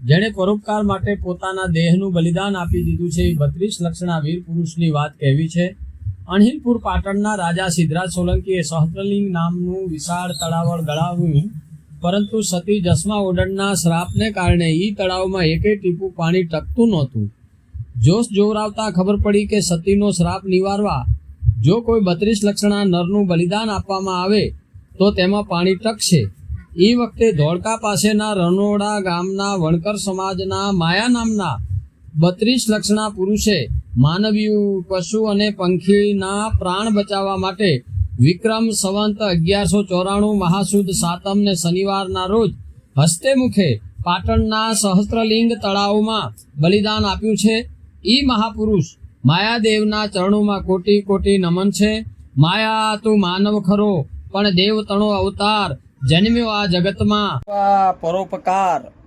જેણે પરોપકાર માટે પોતાના દેહનું બલિદાન આપી દીધું છે. એ બત્રીસ લક્ષણા વીર પુરુષની વાત કહેવી છે. અણહિલપુર પાટણના રાજા સિદ્ધરાજ સોલંકીએ સહસ્ત્રલિંગ નામનું વિશાળ તળાવળ ગળાવ્યું, પરંતુ સતી જસમા ઓડણના શ્રાપને કારણે ઈ તળાવમાં એકે ટીપું પાણી ટકતું નહોતું. જોશ જોવરાવતા ખબર પડી કે સતીનો શ્રાપ નિવારવા જો કોઈ બત્રીસ લક્ષણા નરનું બલિદાન આપવામાં આવે, તો તેમાં પાણી ટકશે. એ વખતે ધોળકા પાસેના રનોડા ગામના વણકર સમાજના માયા નામના બત્રીસ લક્ષણા પુરુષે માનવીયું, પશુ અને પંખીના પ્રાણ બચાવવા માટે વિક્રમ સંવંત અગિયારસો ચોરાણું મહાસુદ સાતમ ને શનિવારના રોજ હસ્તે મુખે પાટણના સહસ્ત્રલિંગ તળાવમાં બલિદાન આપ્યું છે. એ મહાપુરુષ માયાદેવના ચરણોમાં કોટી કોટી નમન છે. માયા તું માનવ ખરો, પણ દેવતણો અવતાર જન્મ્યો આ જગતમાં. પરોપકાર.